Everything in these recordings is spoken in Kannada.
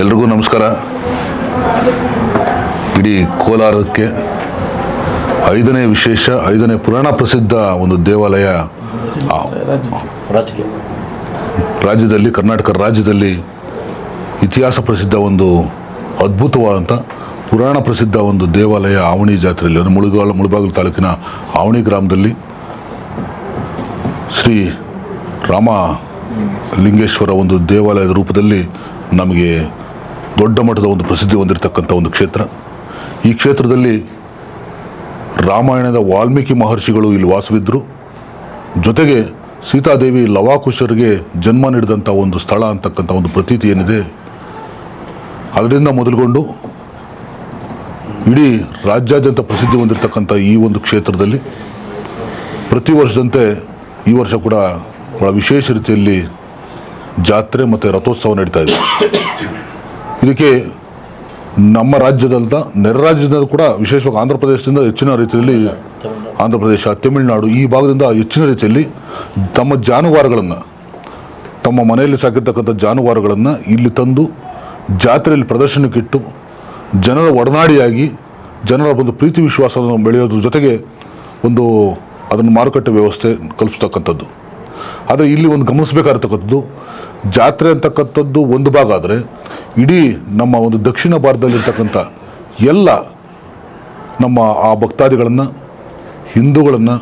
ಎಲ್ರಿಗೂ ನಮಸ್ಕಾರ. ಇಡೀ ಕೋಲಾರಕ್ಕೆ ಐದನೇ ವಿಶೇಷ ಐದನೇ ಪುರಾಣ ಪ್ರಸಿದ್ಧ ಒಂದು ದೇವಾಲಯ ರಾಜ್ಯದಲ್ಲಿ ಕರ್ನಾಟಕ ರಾಜ್ಯದಲ್ಲಿ ಇತಿಹಾಸ ಪ್ರಸಿದ್ಧ ಒಂದು ಅದ್ಭುತವಾದಂಥ ಪುರಾಣ ಪ್ರಸಿದ್ಧ ಒಂದು ದೇವಾಲಯ ಆವಣಿ ಜಾತ್ರೆಯಲ್ಲಿ ಅಂದರೆ ಮುಳುಗಾಲ ಮುಳುಬಾಗಿಲು ತಾಲೂಕಿನ ಆವಣಿ ಗ್ರಾಮದಲ್ಲಿ ಶ್ರೀ ರಾಮ ಲಿಂಗೇಶ್ವರ ಒಂದು ದೇವಾಲಯದ ರೂಪದಲ್ಲಿ ನಮಗೆ ದೊಡ್ಡ ಮಟ್ಟದ ಒಂದು ಪ್ರಸಿದ್ಧಿ ಹೊಂದಿರತಕ್ಕಂಥ ಒಂದು ಕ್ಷೇತ್ರ. ಈ ಕ್ಷೇತ್ರದಲ್ಲಿ ರಾಮಾಯಣದ ವಾಲ್ಮೀಕಿ ಮಹರ್ಷಿಗಳು ಇಲ್ಲಿ ವಾಸವಿದ್ದರು ಜೊತೆಗೆ ಸೀತಾದೇವಿ ಲವಾಕುಶರಿಗೆ ಜನ್ಮ ನೀಡಿದಂಥ ಒಂದು ಸ್ಥಳ ಅಂತಕ್ಕಂಥ ಒಂದು ಪ್ರತೀತಿ ಏನಿದೆ, ಅದರಿಂದ ಮೊದಲುಗೊಂಡು ಇಡೀ ರಾಜ್ಯಾದ್ಯಂತ ಪ್ರಸಿದ್ಧಿ ಹೊಂದಿರತಕ್ಕಂಥ ಈ ಒಂದು ಕ್ಷೇತ್ರದಲ್ಲಿ ಪ್ರತಿ ವರ್ಷದಂತೆ ಈ ವರ್ಷ ಕೂಡ ಬಹಳ ವಿಶೇಷ ರೀತಿಯಲ್ಲಿ ಜಾತ್ರೆ ಮತ್ತು ರಥೋತ್ಸವ ನಡೀತಾ ಇದೆ. ಇದಕ್ಕೆ ನಮ್ಮ ರಾಜ್ಯದಂತ ನೆರೆ ರಾಜ್ಯದಿಂದ ಕೂಡ ವಿಶೇಷವಾಗಿ ಆಂಧ್ರ ಪ್ರದೇಶದಿಂದ ಹೆಚ್ಚಿನ ರೀತಿಯಲ್ಲಿ ಆಂಧ್ರ ಪ್ರದೇಶ, ತಮಿಳುನಾಡು ಈ ಭಾಗದಿಂದ ಹೆಚ್ಚಿನ ರೀತಿಯಲ್ಲಿ ತಮ್ಮ ಜಾನುವಾರುಗಳನ್ನು, ತಮ್ಮ ಮನೆಯಲ್ಲಿ ಸಾಕಿರ್ತಕ್ಕಂಥ ಜಾನುವಾರುಗಳನ್ನು ಇಲ್ಲಿ ತಂದು ಜಾತ್ರೆಯಲ್ಲಿ ಪ್ರದರ್ಶನಕ್ಕಿಟ್ಟು ಜನರ ಒಡನಾಡಿಯಾಗಿ ಜನರ ಒಂದು ಪ್ರೀತಿ ವಿಶ್ವಾಸವನ್ನು ಬೆಳೆಯೋದ್ರ ಜೊತೆಗೆ ಒಂದು ಅದನ್ನು ಮಾರುಕಟ್ಟೆ ವ್ಯವಸ್ಥೆ ಕಲ್ಪಿಸ್ತಕ್ಕಂಥದ್ದು. ಆದರೆ ಇಲ್ಲಿ ಒಂದು ಗಮನಿಸಬೇಕಾಗಿರ್ತಕ್ಕಂಥದ್ದು ಜಾತ್ರೆ ಅಂತಕ್ಕಂಥದ್ದು ಒಂದು ಭಾಗ ಆದರೆ ಇಡೀ ನಮ್ಮ ಒಂದು ದಕ್ಷಿಣ ಭಾರತದಲ್ಲಿರ್ತಕ್ಕಂಥ ಎಲ್ಲ ನಮ್ಮ ಆ ಭಕ್ತಾದಿಗಳನ್ನು, ಹಿಂದೂಗಳನ್ನು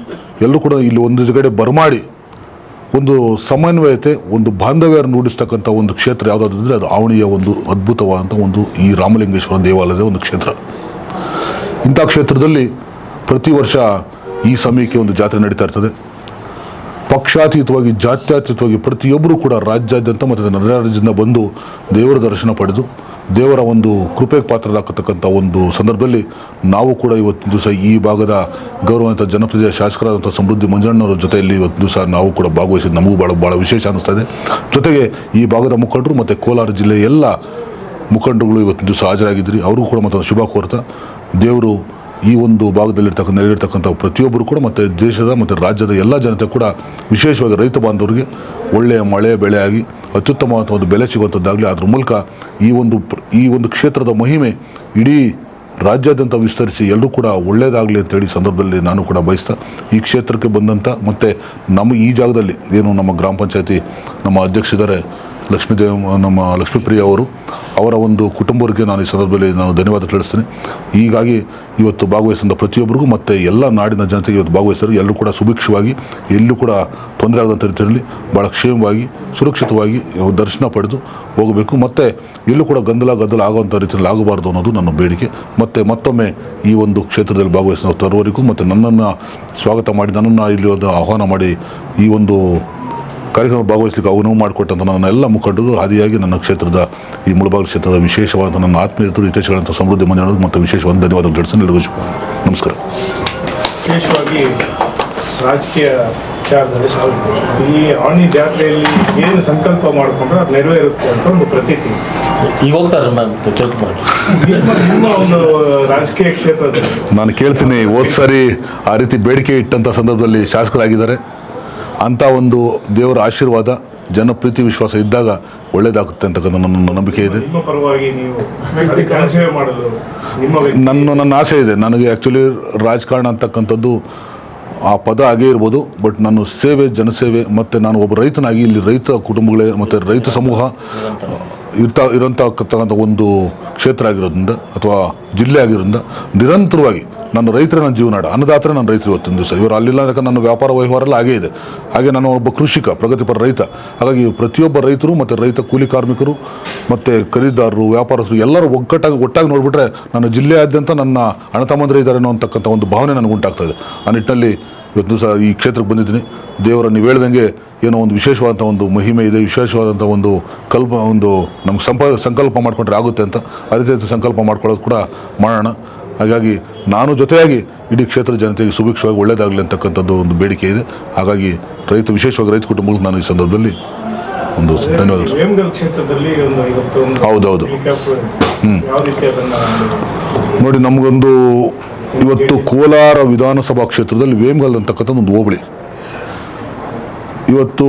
ಎಲ್ಲರೂ ಕೂಡ ಇಲ್ಲಿ ಒಂದು ಕಡೆ ಬರಮಾಡಿ ಒಂದು ಸಮನ್ವಯತೆ, ಒಂದು ಬಾಂಧವ್ಯರನ್ನು ರೂಢಿಸ್ತಕ್ಕಂಥ ಒಂದು ಕ್ಷೇತ್ರ ಯಾವುದಾದ್ರು ಅಂದರೆ ಅದು ಆವಣಿಯ ಒಂದು ಅದ್ಭುತವಾದಂಥ ಒಂದು ಈ ರಾಮಲಿಂಗೇಶ್ವರ ದೇವಾಲಯದ ಒಂದು ಕ್ಷೇತ್ರ. ಇಂಥ ಕ್ಷೇತ್ರದಲ್ಲಿ ಪ್ರತಿ ವರ್ಷ ಈ ಸಮಯಕ್ಕೆ ಒಂದು ಜಾತ್ರೆ ನಡೀತಾ ಇರ್ತದೆ. ಪಕ್ಷಾತೀತವಾಗಿ, ಜಾತ್ಯತೀತವಾಗಿ ಪ್ರತಿಯೊಬ್ಬರೂ ಕೂಡ ರಾಜ್ಯಾದ್ಯಂತ ಮತ್ತು ನರ ರಾಜ್ಯದಿಂದ ಬಂದು ದೇವರ ದರ್ಶನ ಪಡೆದು, ದೇವರ ಒಂದು ಕೃಪೆಗೆ ಪಾತ್ರರಾಗತಕ್ಕಂಥ ಒಂದು ಸಂದರ್ಭದಲ್ಲಿ ನಾವು ಕೂಡ ಇವತ್ತಿನ ದಿವಸ ಈ ಭಾಗದ ಗೌರವಾನ್ವಿತ ಜನಪ್ರಿಯ ಶಾಸಕರಾದಂಥ ಸಮೃದ್ಧಿ ಮಂಜಣ್ಣವರ ಜೊತೆಯಲ್ಲಿ ಇವತ್ತು ದಿವಸ ನಾವು ಕೂಡ ಭಾಗವಹಿಸಿದ್ದು ನಮಗೂ ಭಾಳ ಭಾಳ ವಿಶೇಷ ಅನ್ನಿಸ್ತಾ ಇದೆ. ಜೊತೆಗೆ ಈ ಭಾಗದ ಮುಖಂಡರು ಮತ್ತು ಕೋಲಾರ ಜಿಲ್ಲೆಯ ಎಲ್ಲ ಮುಖಂಡರುಗಳು ಇವತ್ತಿನ ದಿವಸ ಹಾಜರಾಗಿದ್ದೀರಿ. ಅವ್ರಿಗೂ ಕೂಡ ಮತ್ತೊಂದು ಶುಭ ಕೋರ್ತಾ. ದೇವರು ಈ ಒಂದು ಭಾಗದಲ್ಲಿರ್ತಕ್ಕಂಥ ನೆಲೆಯಿರ್ತಕ್ಕಂಥ ಪ್ರತಿಯೊಬ್ಬರು ಕೂಡ ಮತ್ತು ದೇಶದ ಮತ್ತು ರಾಜ್ಯದ ಎಲ್ಲ ಜನತೆ ಕೂಡ ವಿಶೇಷವಾಗಿ ರೈತ ಬಾಂಧವರಿಗೆ ಒಳ್ಳೆಯ ಮಳೆ, ಬೆಳೆ ಆಗಿ ಅತ್ಯುತ್ತಮವಾದ ಒಂದು ಬೆಲೆ ಸಿಗುವಂಥದ್ದಾಗಲಿ, ಅದ್ರ ಮೂಲಕ ಈ ಒಂದು ಈ ಒಂದು ಕ್ಷೇತ್ರದ ಮಹಿಮೆ ಇಡೀ ರಾಜ್ಯಾದ್ಯಂತ ವಿಸ್ತರಿಸಿ ಎಲ್ಲರೂ ಕೂಡ ಒಳ್ಳೆಯದಾಗಲಿ ಅಂತೇಳಿ ಸಂದರ್ಭದಲ್ಲಿ ನಾನು ಕೂಡ ಬಯಸ್ತಾ, ಈ ಕ್ಷೇತ್ರಕ್ಕೆ ಬಂದಂಥ ಮತ್ತು ನಮ್ಮ ಈ ಜಾಗದಲ್ಲಿ ಏನು ನಮ್ಮ ಗ್ರಾಮ ಪಂಚಾಯತಿ ನಮ್ಮ ಅಧ್ಯಕ್ಷರಿದ್ದಾರೆ ಲಕ್ಷ್ಮೀದೇವ ನಮ್ಮ ಲಕ್ಷ್ಮೀಪ್ರಿಯ ಅವರು, ಅವರ ಒಂದು ಕುಟುಂಬರಿಗೆ ನಾನು ಈ ಸಂದರ್ಭದಲ್ಲಿ ನಾನು ಧನ್ಯವಾದ ತಿಳಿಸ್ತೀನಿ. ಹೀಗಾಗಿ ಇವತ್ತು ಭಾಗವಹಿಸಿದ ಪ್ರತಿಯೊಬ್ಬರಿಗೂ, ಮತ್ತು ಎಲ್ಲ ನಾಡಿನ ಜನತೆಗೆ ಇವತ್ತು ಭಾಗವಹಿಸಿದ್ರು ಎಲ್ಲರೂ ಕೂಡ ಸುಭಿಕ್ಷವಾಗಿ, ಎಲ್ಲೂ ಕೂಡ ತೊಂದರೆ ಆಗದಂಥ ರೀತಿಯಲ್ಲಿ ಭಾಳ ಕ್ಷೇಮವಾಗಿ, ಸುರಕ್ಷಿತವಾಗಿ ದರ್ಶನ ಪಡೆದು ಹೋಗಬೇಕು. ಮತ್ತು ಎಲ್ಲೂ ಕೂಡ ಗೊಂದಲ ಗದ್ದಲ ಆಗುವಂಥ ರೀತಿಯಲ್ಲಿ ಆಗಬಾರ್ದು ಅನ್ನೋದು ನನ್ನ ಬೇಡಿಕೆ. ಮತ್ತು ಮತ್ತೊಮ್ಮೆ ಈ ಒಂದು ಕ್ಷೇತ್ರದಲ್ಲಿ ಭಾಗವಹಿಸಿದ ತರುವರಿಗೂ, ಮತ್ತು ನನ್ನನ್ನು ಸ್ವಾಗತ ಮಾಡಿ, ನನ್ನನ್ನು ಇಲ್ಲಿ ಒಂದು ಆಹ್ವಾನ ಮಾಡಿ ಈ ಒಂದು ಕಾರ್ಯಕ್ರಮ ಭಾಗವಹಿಸಲಿಕ್ಕೆ ಅವನು ಮಾಡಿಕೊಟ್ಟಂಥ ನನ್ನ ಎಲ್ಲ ಮುಖಂಡರು ಹಾದಿಯಾಗಿ ನನ್ನ ಕ್ಷೇತ್ರದ ಈ ಮುಳಬಾಗ ಕ್ಷೇತ್ರದ ವಿಶೇಷವಾದ ನನ್ನ ಆತ್ಮೀಯರು ಹಿತೈಷಿಗಳಂಥ ಸಮೃದ್ಧಿ ಮಂಜನರು ಮತ್ತು ವಿಶೇಷವಾದ ಧನ್ಯವಾದಗಳು. ಎಲ್ಲರಿಗೂ ಶುಭ. ನಮಸ್ಕಾರ. ವಿಶೇಷವಾಗಿ ರಾಜಕೀಯ ವಿಚಾರದಲ್ಲಿ ಈ ಆಣಿ ಜಾತ್ರೆಯಲ್ಲಿ ಏನು ಸಂಕಲ್ಪ ಮಾಡಿಕೊಂಡ್ರೆ ಅದು ನೆರವೇರುತ್ತೆ ಅಂತ ಒಂದು ಪ್ರತೀತಿ. ಈಗ ಹೋಗ್ತಾರೆ ಒಂದು ರಾಜಕೀಯ ಕ್ಷೇತ್ರದಲ್ಲಿ. ನಾನು ಕೇಳ್ತೀನಿ ಹೋದ ಸಾರಿ ಆ ರೀತಿ ಬೇಡಿಕೆ ಇಟ್ಟಂಥ ಸಂದರ್ಭದಲ್ಲಿ ಶಾಸಕರಾಗಿದ್ದಾರೆ. ಅಂಥ ಒಂದು ದೇವರ ಆಶೀರ್ವಾದ ಜನಪ್ರೀತಿ ವಿಶ್ವಾಸ ಇದ್ದಾಗ ಒಳ್ಳೆಯದಾಗುತ್ತೆ ಅಂತಕ್ಕಂಥ ನನ್ನ ನಂಬಿಕೆ ಇದೆ. ನನ್ನ ನನ್ನ ಆಸೆ ಇದೆ. ನನಗೆ ಆ್ಯಕ್ಚುಲಿ ರಾಜಕಾರಣ ಅಂತಕ್ಕಂಥದ್ದು ಆ ಪದ ಆಗೇ ಇರ್ಬೋದು ಬಟ್ ನಾನು ಸೇವೆ ಜನಸೇವೆ ಮತ್ತು ನಾನು ಒಬ್ಬ ರೈತನಾಗಿ ಇಲ್ಲಿ ರೈತ ಕುಟುಂಬಗಳೇ ಮತ್ತು ರೈತ ಸಮೂಹ ಇರ್ತಾ ಇರೋಂಥಕ್ಕಂಥ ಒಂದು ಕ್ಷೇತ್ರ ಆಗಿರೋದ್ರಿಂದ ಅಥವಾ ಜಿಲ್ಲೆ ಆಗಿರೋದ್ರಿಂದ ನಿರಂತರವಾಗಿ ನನ್ನ ರೈತರ ನನ್ನ ಜೀವನಾಡ ಅನ್ನದಾತ್ರ ನನ್ನ ರೈತರು ಇವತ್ತಿನ ದಿವಸ ಇವರು ಅಲ್ಲಿಲ್ಲ ಯಾಕಂದ್ರೆ ನನ್ನ ವ್ಯಾಪಾರ ವ್ಯವಹಾರ ಎಲ್ಲ ಹಾಗೇ ಇದೆ. ಹಾಗೆ ನಾನು ಒಬ್ಬ ಕೃಷಿಕ, ಪ್ರಗತಿಪರ ರೈತ. ಹಾಗಾಗಿ ಪ್ರತಿಯೊಬ್ಬ ರೈತರು ಮತ್ತು ರೈತ ಕೂಲಿ ಕಾರ್ಮಿಕರು, ಮತ್ತು ಖರೀದಿದಾರರು, ವ್ಯಾಪಾರಸ್ಥರು ಎಲ್ಲರೂ ಒಗ್ಗಟ್ಟಾಗಿ ಒಟ್ಟಾಗಿ ನೋಡಿಬಿಟ್ರೆ ನನ್ನ ಜಿಲ್ಲೆಯಾದ್ಯಂತ ನನ್ನ ಅಣ್ಣ ಇದ್ದಾರೆ ಇದ್ದಾರೆ ಅನ್ನೋಂತಕ್ಕಂಥ ಒಂದು ಭಾವನೆ ನನಗೆ ಇದೆ. ಆ ನಿಟ್ಟಿನಲ್ಲಿ ಇವತ್ತು ದಿವಸ ಈ ಕ್ಷೇತ್ರಕ್ಕೆ ಬಂದಿದ್ದೀನಿ. ದೇವರ ನೀವು ಹೇಳ್ದಂಗೆ ಏನೋ ಒಂದು ವಿಶೇಷವಾದಂಥ ಒಂದು ಮಹಿಮೆ ಇದೆ, ವಿಶೇಷವಾದಂಥ ಒಂದು ಕಲ್ಪ, ಒಂದು ನಮ್ಗೆ ಸಂಪ, ಸಂಕಲ್ಪ ಮಾಡಿಕೊಂಡ್ರೆ ಆಗುತ್ತೆ ಅಂತ. ಆ ರೀತಿ ಸಂಕಲ್ಪ ಮಾಡ್ಕೊಳ್ಳೋದು ಕೂಡ ಮಾಡೋಣ. ಹಾಗಾಗಿ ನಾನು ಜೊತೆಯಾಗಿ ಇಡೀ ಕ್ಷೇತ್ರ ಜನತೆಗೆ ಸುಭಿಕ್ಷವಾಗಿ ಒಳ್ಳೆಯದಾಗಲಿ ಅಂತಕ್ಕಂಥದ್ದು ಒಂದು ಬೇಡಿಕೆ ಇದೆ. ಹಾಗಾಗಿ ರೈತ ವಿಶೇಷವಾಗಿ ರೈತ ಕುಟುಂಬಗಳು ನಾನು ಈ ಸಂದರ್ಭದಲ್ಲಿ ಒಂದು ಧನ್ಯವಾದ. ಹೌದೌದು. ಹ್ಞೂ ನೋಡಿ ನಮಗೊಂದು ಇವತ್ತು ಕೋಲಾರ ವಿಧಾನಸಭಾ ಕ್ಷೇತ್ರದಲ್ಲಿ ವೇಮ್ಗಲ್ ಅಂತಕ್ಕಂಥದ್ದು ಒಂದು ಹೋಬಳಿ. ಇವತ್ತು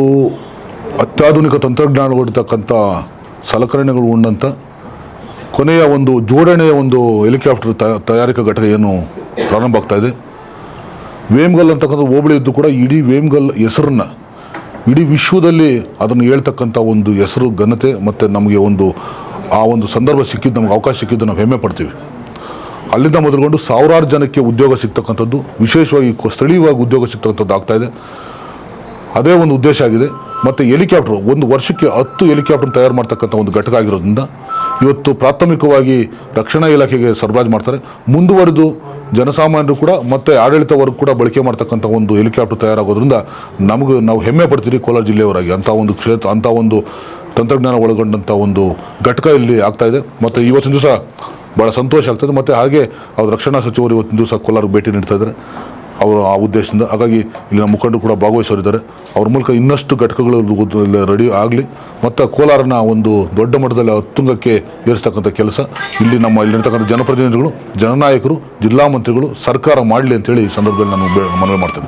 ಅತ್ಯಾಧುನಿಕ ತಂತ್ರಜ್ಞಾನಗಳಿರ್ತಕ್ಕಂಥ ಸಲಕರಣೆಗಳು ಉಂಡಂಥ ಕೊನೆಯ ಒಂದು ಜೋಡಣೆಯ ಒಂದು ಹೆಲಿಕಾಪ್ಟರ್ ತಯಾರಿಕಾ ಘಟಕ ಏನು ಪ್ರಾರಂಭ ಆಗ್ತಾ ಇದೆ. ವೇಮ್ಗಲ್ ಅಂತಕ್ಕಂಥ ಹೋಬಳಿ ಇದ್ದು ಕೂಡ ಇಡೀ ವೇಮ್ಗಲ್ ಹೆಸರನ್ನ, ಇಡೀ ವಿಶ್ವದಲ್ಲಿ ಅದನ್ನು ಹೇಳ್ತಕ್ಕಂಥ ಒಂದು ಹೆಸರು, ಘನತೆ ಮತ್ತು ನಮಗೆ ಒಂದು, ಆ ಒಂದು ಸಂದರ್ಭ ಸಿಕ್ಕಿದ್ದು, ನಮ್ಗೆ ಅವಕಾಶ ಸಿಕ್ಕಿದ್ದು ನಾವು ಹೆಮ್ಮೆ ಪಡ್ತೀವಿ. ಅಲ್ಲಿಂದ ಮೊದಲುಗೊಂಡು ಸಾವಿರಾರು ಜನಕ್ಕೆ ಉದ್ಯೋಗ ಸಿಗ್ತಕ್ಕಂಥದ್ದು ವಿಶೇಷವಾಗಿ ಸ್ಥಳೀಯವಾಗಿ ಉದ್ಯೋಗ ಸಿಗ್ತಕ್ಕಂಥದ್ದು ಆಗ್ತಾ ಇದೆ. ಅದೇ ಒಂದು ಉದ್ದೇಶ ಆಗಿದೆ. ಮತ್ತು ಹೆಲಿಕಾಪ್ಟರ್, ಒಂದು ವರ್ಷಕ್ಕೆ ಹತ್ತು ಹೆಲಿಕಾಪ್ಟರ್ ತಯಾರು ಮಾಡ್ತಕ್ಕಂಥ ಒಂದು ಘಟಕ ಆಗಿರೋದ್ರಿಂದ ಇವತ್ತು ಪ್ರಾಥಮಿಕವಾಗಿ ರಕ್ಷಣಾ ಇಲಾಖೆಗೆ ಸರಬರಾಜು ಮಾಡ್ತಾರೆ. ಮುಂದುವರೆದು ಜನಸಾಮಾನ್ಯರು ಕೂಡ ಮತ್ತು ಆಡಳಿತ ವರ್ಗ ಕೂಡ ಬಳಕೆ ಮಾಡ್ತಕ್ಕಂಥ ಒಂದು ಹೆಲಿಕಾಪ್ಟರ್ ತಯಾರಾಗೋದ್ರಿಂದ ನಮಗೆ ನಾವು ಹೆಮ್ಮೆ ಪಡ್ತೀರಿ ಕೋಲಾರ ಜಿಲ್ಲೆಯವರಾಗಿ. ಅಂಥ ಒಂದು ಕ್ಷೇತ್ರ, ಅಂಥ ಒಂದು ತಂತ್ರಜ್ಞಾನ ಒಳಗೊಂಡಂಥ ಒಂದು ಘಟಕ ಇಲ್ಲಿ ಆಗ್ತಾ ಇದೆ. ಮತ್ತು ಇವತ್ತಿನ ದಿವಸ ಭಾಳ ಸಂತೋಷ ಆಗ್ತದೆ. ಮತ್ತು ಹಾಗೆ ಅವ್ರ ರಕ್ಷಣಾ ಸಚಿವರು ಇವತ್ತಿನ ದಿವಸ ಕೋಲಾರಕ್ಕೆ ಭೇಟಿ ನೀಡ್ತಾ ಇದ್ದಾರೆ. ಅವರು ಆ ಉದ್ದೇಶದಿಂದ, ಹಾಗಾಗಿ ಇಲ್ಲಿನ ಮುಖಂಡರು ಕೂಡ ಭಾಗವಹಿಸೋರಿದ್ದಾರೆ ಅವ್ರ ಮೂಲಕ ಇನ್ನಷ್ಟು ಘಟಕಗಳು ರೆಡಿ ಆಗಲಿ. ಮತ್ತು ಕೋಲಾರನ ಒಂದು ದೊಡ್ಡ ಮಟ್ಟದಲ್ಲಿ ಉತ್ತುಂಗಕ್ಕೆ ಏರಿಸ್ತಕ್ಕಂಥ ಕೆಲಸ. ಇಲ್ಲಿ ನಮ್ಮ ಇಲ್ಲಿರ್ತಕ್ಕಂಥ ಜನಪ್ರತಿನಿಧಿಗಳು, ಜನನಾಯಕರು, ಜಿಲ್ಲಾ ಮಂತ್ರಿಗಳು ಸರ್ಕಾರ ಮಾಡಲಿ ಅಂತೇಳಿ ಈ ಸಂದರ್ಭದಲ್ಲಿ ನಾನು ಮನವಿ ಮಾಡ್ತೀನಿ.